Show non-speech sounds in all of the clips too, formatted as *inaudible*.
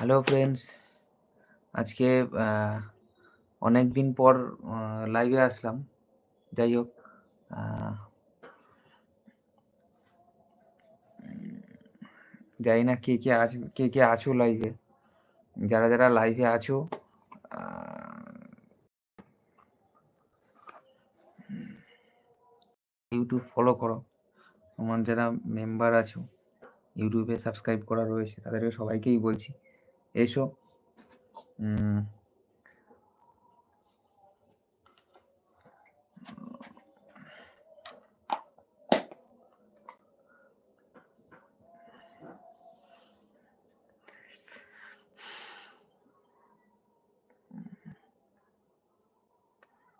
Hello friends আজকে অনেক দিন পর লাইভে আসলাম। যাই হোক জানি না কে কে আছ, কে কে আছো লাইভে যারা যারা লাইভে আছো ইউটিউব ফলো করো। আমার যারা মেম্বার আছো ইউটিউবে সাবস্ক্রাইব করা রয়েছে, তাদেরকে সবাইকেই বলছি এসো উম,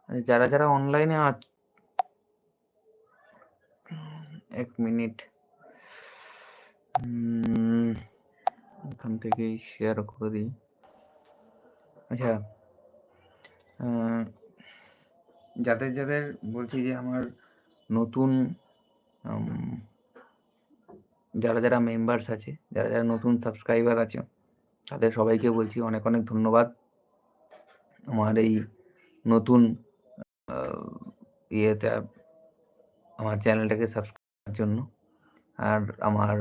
আচ্ছা, যারা যারা অনলাইনে এক মিনিট উম, এখান থেকেই শেয়ার করে দিই। আচ্ছা যাদের যাদের বলছি যে আমার নতুন যারা যারা মেম্বার্স আছে, যারা যারা নতুন সাবস্ক্রাইবার আছে, তাদের সবাইকে বলছি অনেক অনেক ধন্যবাদ। আমার এই নতুন ইয়েতে আমার চ্যানেলটাকে সাবস্ক্রাইব করার জন্য। আর আমার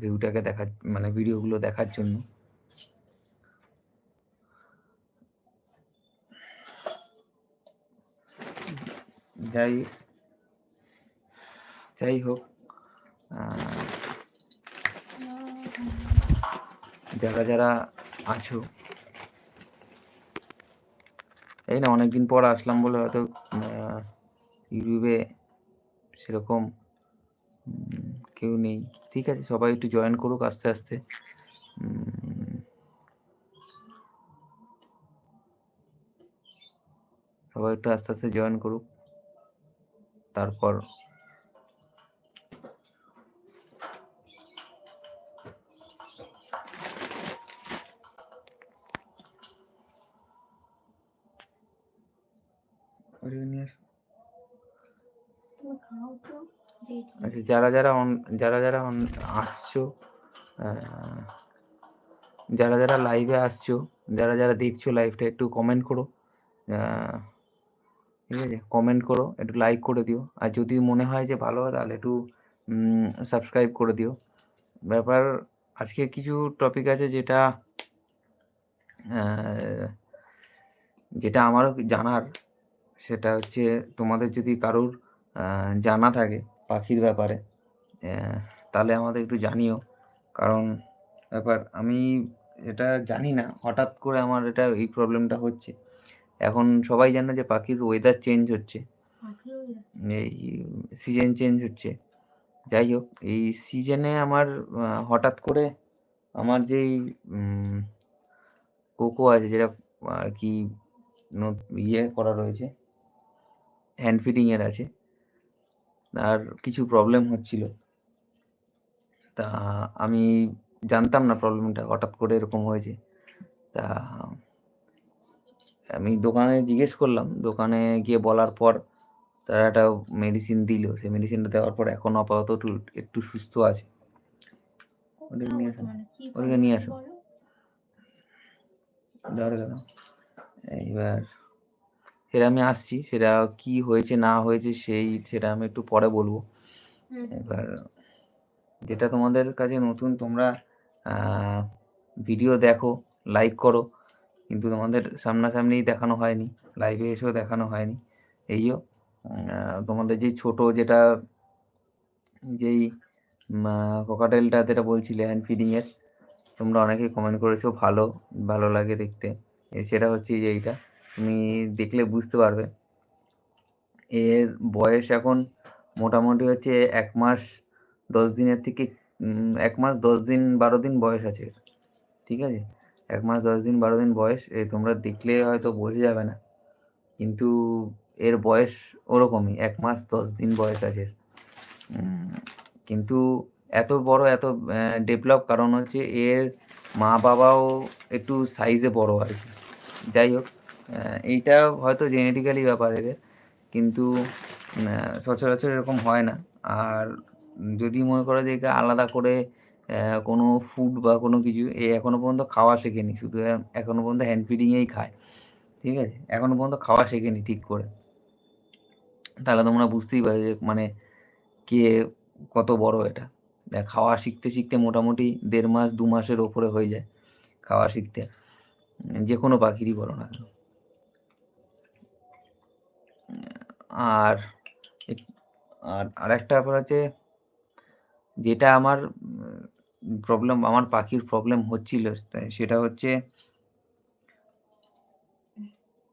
ভিউটাকে দেখার মানে ভিডিওগুলো দেখার জন্য। যাই যাই হোক যারা যারা আছো। এই না, অনেকদিন পর আসলাম বলে হয়তো ইউটিউবে সেরকম কেউ নেই। ঠিক আছে সবাই একটু জয়েন করুক আস্তে আস্তে। সবাই একটু আস্তে আস্তে জয়েন করুক। তারপর নিয়ে আসো। আচ্ছা যারা যারা যারা যারা আসছো যারা যারা লাইভে আসছো, যারা যারা দেখছ লাইভটা একটু কমেন্ট করো ঠিক আছে? কমেন্ট করো, একটু লাইক করে দিও। আর যদি মনে হয় যে ভালো, তাহলে একটু সাবস্ক্রাইব করে দিও। ব্যাপার, আজকে কিছু টপিক আছে যেটা যেটা আমারও জানার, সেটা হচ্ছে তোমাদের যদি কারোর জানা থাকে পাখির ব্যাপারে। তাহলে আমাদের একটু জানিও। কারণ ব্যাপার আমি এটা জানি না। হঠাৎ করে আমার এটা এই প্রবলেমটা হচ্ছে। এখন সবাই জানে যে পাখির ওয়েদার চেঞ্জ হচ্ছে। এই সিজন চেঞ্জ হচ্ছে। যাই হোক এই সিজনে আমার হঠাৎ করে আমার যেই কোকো আছে যেটা আর কি ইয়ে করা রয়েছে হ্যান্ড ফিডিং এর আছে আর কিছু প্রবলেম হচ্ছিল। তা আমি জানতাম না প্রবলেমটা হঠাৎ করে এরকম হয়েছে। তা আমি দোকানে জিজ্ঞেস করলাম দোকানে গিয়ে বলার পর তারা একটা মেডিসিন দিল। সেই মেডিসিনটা দেওয়ার পর এখন আপাতত একটু একটু সুস্থ আছে। ওটাকে নিয়ে আসো। ওটাকে নিয়ে আসো। দাঁড়া এইবার সেটা আমি আসছি সেটা কি হয়েছে না হয়েছে সেই সেটা আমি একটু পরে বলব। এবার যেটা তোমাদের কাছে নতুন তোমরা ভিডিও দেখো লাইক করো। কিন্তু তোমাদের সামনাসামনি দেখানো হয়নি লাইভে এসেও দেখানো হয়নি। এইও তোমাদের যে ছোট যেটা যেই কোকাটেলটা যেটা বলছিলে হ্যান্ড ফিডিং এর তোমরা অনেকেই কমেন্ট করেছ ভালো ভালো লাগে দেখতে। সেটা হচ্ছে যে এইটা। তুমি দেখলে বুঝতে পারবে। এর বয়স এখন মোটামুটি হচ্ছে এক মাস দশ দিনের থেকে এক মাস দশ দিন বারো দিন বয়স আছে। ঠিক আছে? এক মাস দশ দিন বারো দিন বয়স, এ তোমরা দেখলে হয়তো বোঝা যাবে না। কিন্তু এর বয়স ওরকমই, এক মাস দশ দিন বয়স আছে। কিন্তু এত বড়, এত ডেভেলপ কারণ হচ্ছে এর মা বাবাও একটু সাইজে বড় আর কি। যাই হোক এইটা হয়তো জেনেটিক্যালি ব্যাপার এদের, কিন্তু সচরাচর এরকম হয় না। আর যদি মনে করো যে একে আলাদা করে কোনো ফুড বা কোনো কিছু, এ এখনও পর্যন্ত খাওয়া শেখেনি। শুধু এ- এখনও পর্যন্ত হ্যান্ড ফিডিংয়েই খায়। ঠিক আছে? এখনও পর্যন্ত খাওয়া শেখেনি ঠিক করে। তাহলে তোমরা বুঝতেই পারো যে মানে কে কত বড় এটা। খাওয়া শিখতে শিখতে মোটামুটি দেড় মাস, দু মাসের ওপরে হয়ে যায় খাওয়া শিখতে। যে কোনো পাখিরই বলো না কেন আর আর আরেকটা ব্যাপার আছে যেটা আমার প্রবলেম আমার পাখির প্রবলেম হচ্ছিল সেটা হচ্ছে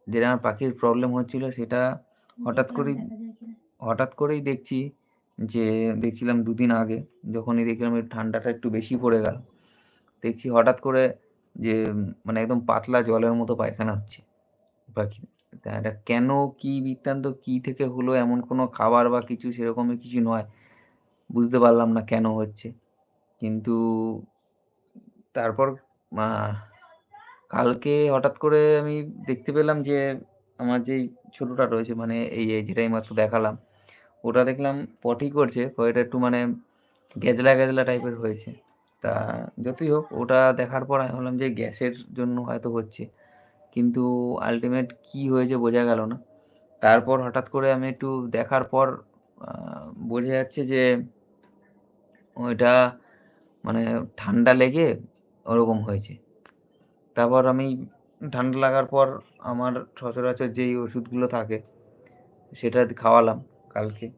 যেটা আমার পাখির প্রবলেম হচ্ছিল সেটা হঠাৎ করেই হঠাৎ করেই দেখছি যে দেখছিলাম দুদিন আগে যখনই দেখলাম ঠান্ডাটা একটু বেশি পড়ে গেল দেখছি হঠাৎ করে যে মানে একদম পাতলা জলের মতো পায়খানা হচ্ছে পাখি এটা কেন, কি বৃত্তান্ত, কি থেকে হলো, এমন কোনো খাবার বা কিছু সেরকমই কিছু নয়। বুঝতে পারলাম না কেন হচ্ছে। কিন্তু তারপর কালকে হঠাৎ করে আমি দেখতে পেলাম যে, আমার যেই ছোটটা রয়েছে মানে এই যেটা মাত্র দেখালাম, ওটা দেখলাম পটি করছে ওটা একটু মানে গেজলা গেজলা টাইপের হয়েছে। তা যতই হোক, ওটা দেখার পর আমি ভাবলাম যে গ্যাসের জন্য হয়তো হচ্ছে। কিন্তু আলটিমেট কি হয়েছে বোঝা গেল না। তারপর হঠাৎ করে আমি একটু দেখার পর বোঝা যাচ্ছে যে ওইটা মানে ঠান্ডা লেগে ওরকম হয়েছে। তারপর আমি ঠান্ডা লাগার পর আমার সচরাচর যেই ওষুধগুলো থাকে সেটা খাওয়ালাম কালকে।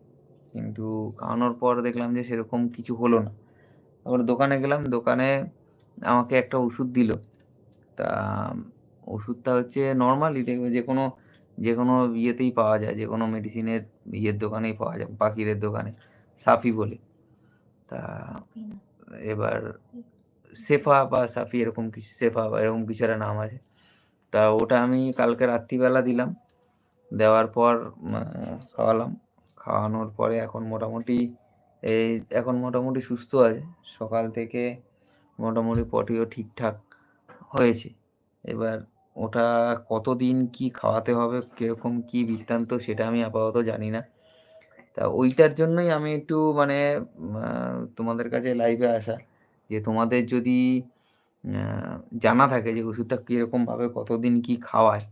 কিন্তু খাওয়ানোর পর দেখলাম যে সেরকম কিছু হলো না। তারপর দোকানে গেলাম, দোকানে আমাকে একটা ওষুধ দিল। তা ওষুধটা হচ্ছে নর্মালি দেখবে যে কোনো যে কোনো ইয়েতেই পাওয়া যায় যে কোনো মেডিসিনের ইয়ের দোকানেই পাওয়া যায় পাখিদের দোকানে সাফি বলে। তা এবার সেফা। বা সাফি এরকম কিছু সেফা বা এরকম কিছু একটা নাম আছে। তা ওটা আমি কালকে রাত্রিবেলা দিলাম। দেওয়ার পর খাওয়ালাম। খাওয়ানোর পরে এখন মোটামুটি এই এখন মোটামুটি সুস্থ আছে। সকাল থেকে মোটামুটি পটিও ঠিকঠাক হয়েছে। এবার ওটা কতদিন কি খাওয়াতে হবে, কীরকম কি বৃত্তান্ত সেটা আমি আপাতত জানি না। তা ওইটার জন্যই আমি একটু মানে তোমাদের কাছে লাইভে আসা। যে তোমাদের যদি জানা থাকে যে ওষুধটা কীরকমভাবে কতদিন কি খাওয়ায়,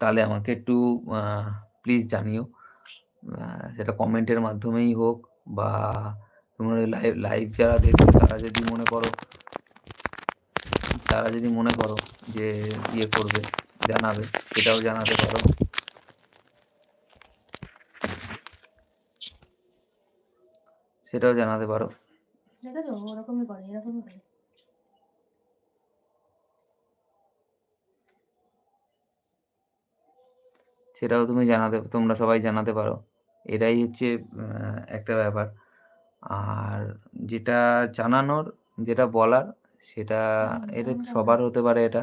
তাহলে আমাকে একটু প্লিজ জানিও। সেটা কমেন্টের মাধ্যমেই হোক বা তোমরা লাইভ লাইভ যারা দেখছ তারা যদি মনে করো তারা যদি মনে করো যে ইয়ে করবে জানাবে সেটাও জানাতে পারো। সেটাও জানাতে পারো। ওরকমই করে এরকমই করে। সেটাও তুমি জানাতে তোমরা সবাই জানাতে পারো। এটাই হচ্ছে একটা ব্যাপার। আর যেটা জানানোর যেটা বলার সেটা এটা সবার হতে পারে এটা।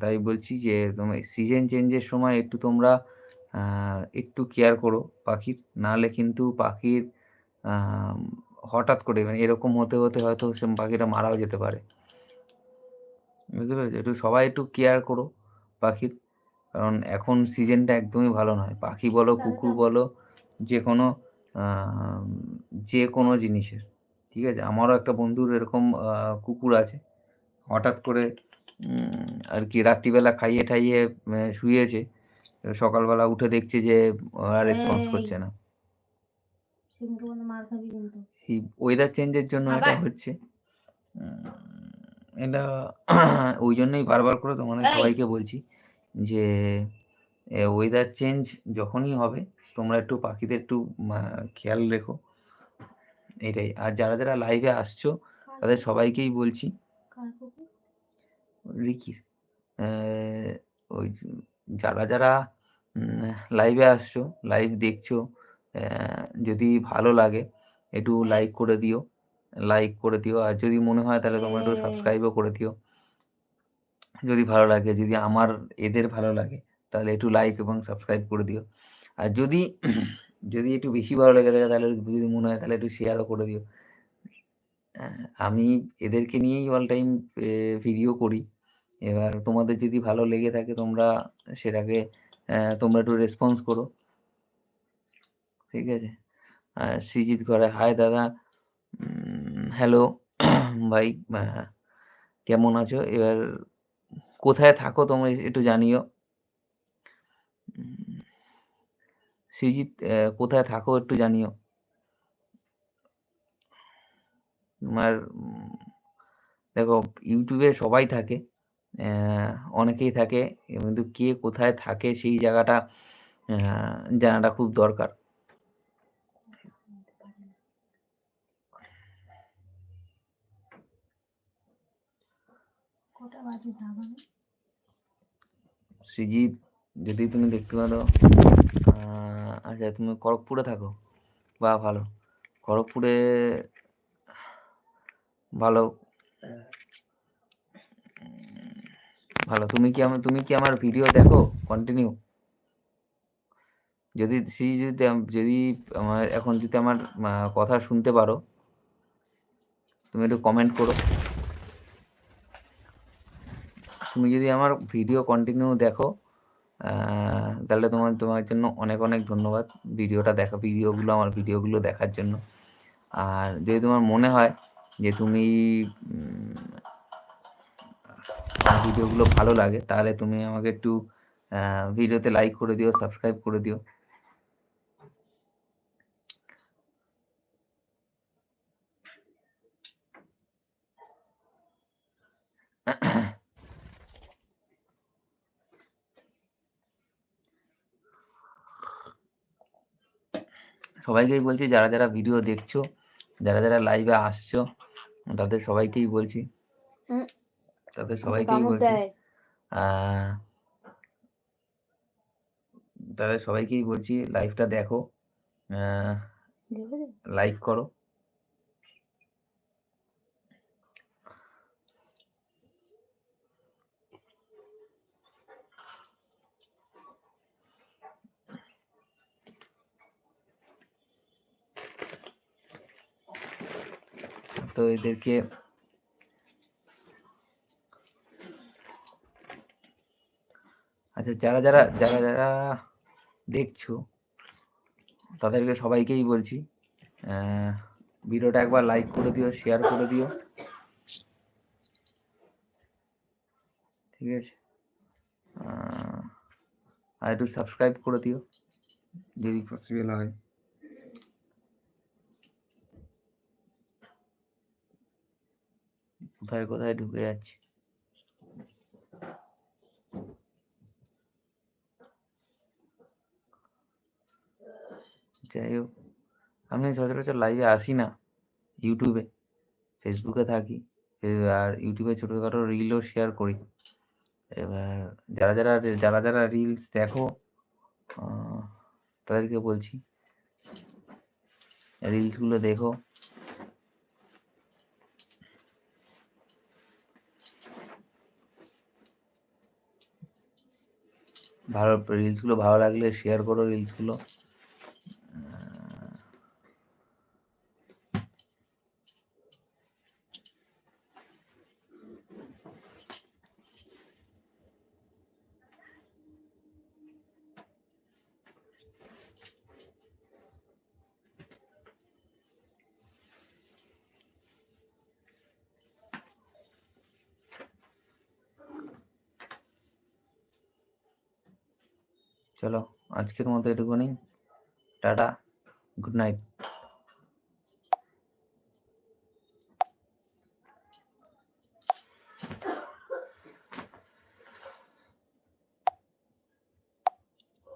তাই বলছি যে তোমার সিজন চেঞ্জের সময় একটু তোমরা একটু কেয়ার করো পাখির। নাহলে কিন্তু পাখির হঠাৎ করে মানে এরকম হতে হতে হয়তো সে পাখিটা মারাও যেতে পারে। বুঝতে পেরেছ? একটু সবাই একটু কেয়ার করো পাখির। কারণ এখন সিজনটা একদমই ভালো নয়। পাখি বলো কুকুর বলো যে কোনো যে কোনো জিনিসের। ঠিক আছে? আমারও একটা বন্ধুর এরকম কুকুর আছে। হঠাৎ করে আর কি রাত্রিবেলা খাইয়ে ঠাইয়ে শুয়েছে। সকালবেলা উঠে দেখছে যে আর রেসপন্স করছে না। এই ওয়েদার চেঞ্জের জন্য এটা হচ্ছে। এটা *coughs* ওই জন্যই বারবার করে তোমাদের সবাইকে বলছি যে ওয়েদার চেঞ্জ যখনই হবে তোমরা একটু পাখিদের একটু খেয়াল রেখো। এটাই। আর যারা যারা লাইভে আসছো তাদের সবাইকেই বলছি রিকির। ওই যারা যারা লাইভে আসছো লাইভ দেখছ যদি ভালো লাগে একটু লাইক করে দিও লাইক করে দিও। আর যদি মনে হয় তাহলে তোমরা একটু। সাবস্ক্রাইবও করে দিও। যদি ভালো লাগে যদি আমার এদের ভালো লাগে তাহলে একটু লাইক এবং সাবস্ক্রাইব করে দিও। আর যদি যদি একটু বেশি ভালো লেগে থাকে তাহলে যদি মনে হয় তাহলে একটু শেয়ারও করে দিও। আমি এদেরকে নিয়েই অল টাইম ভিডিও করি। এবার তোমাদের যদি ভালো লেগে থাকে তোমরা সেটাকে তোমরা একটু রেসপন্স করো। ঠিক আছে? সৃজিত ঘরে হাই দাদা। হ্যালো *coughs* ভাই কেমন আছো? এবার কোথায় থাকো তোমরা একটু জানিও। আহ, কোথায় থাকো একটু জানিও। তোমার দেখো ইউটিউবে সবাই থাকে অনেকেই থাকে কিন্তু কে কোথায় থাকে সেই জায়গাটা জানাটা খুব দরকার। সৃজিত যদি তুমি দেখতে পারো। আচ্ছা তুমি খড়গপুরে থাকো? বা ভালো। খড়গপুরে ভালো। ভালো। তুমি কি আমার, তুমি কি আমার ভিডিও দেখো? কন্টিনিউ যদি সেই যদি যদি আমার, এখন যদি আমার কথা শুনতে পারো, তুমি একটু কমেন্ট করো। তুমি যদি আমার ভিডিও কন্টিনিউ দেখো তাহলে তোমার তোমার জন্য অনেক অনেক ধন্যবাদ ভিডিওটা দেখা, ভিডিওগুলো, আমার ভিডিওগুলো দেখার জন্য। আর যদি তোমার মনে হয় যে তুমি ভিডিওগুলো ভালো লাগে, তাহলে তুমি আমাকে একটু ভিডিওতে লাইক করে দিও সাবস্ক্রাইব করে দিও। সবাইকেই বলছি যারা যারা ভিডিও দেখছ যারা যারা লাইভে আসছো তাদের সবাইকেই বলছি। তাদের সবাইকেই বলছি। আহ, তাদের সবাইকেই বলছি লাইভটা দেখো? লাইক করো। তো এদেরকে আচ্ছা যারা যারা যারা যারা দেখছ, তাদেরকে সবাইকেই বলছি ভিডিওটা একবার লাইক করে দিও শেয়ার করে দিও। ঠিক আছে? আর একটু সাবস্ক্রাইব করে দিও, যদি পসিবল হয়। কোথায় কোথায় ঢুকে যাচ্ছে। যাই হোক, আমি সচরাচর লাইভে আসি না ইউটিউবে ফেসবুকে থাকি, আর ইউটিউবে ছোটোখাটো রিলও শেয়ার করি। এবার যারা যারা যারা যারা রিলস দেখো তাদেরকে বলছি রিলসগুলো দেখো। ভালো রিলসগুলো ভালো লাগলে শেয়ার করো রিলসগুলো চলো আজকের মতো এটুকুনি। Tata good night.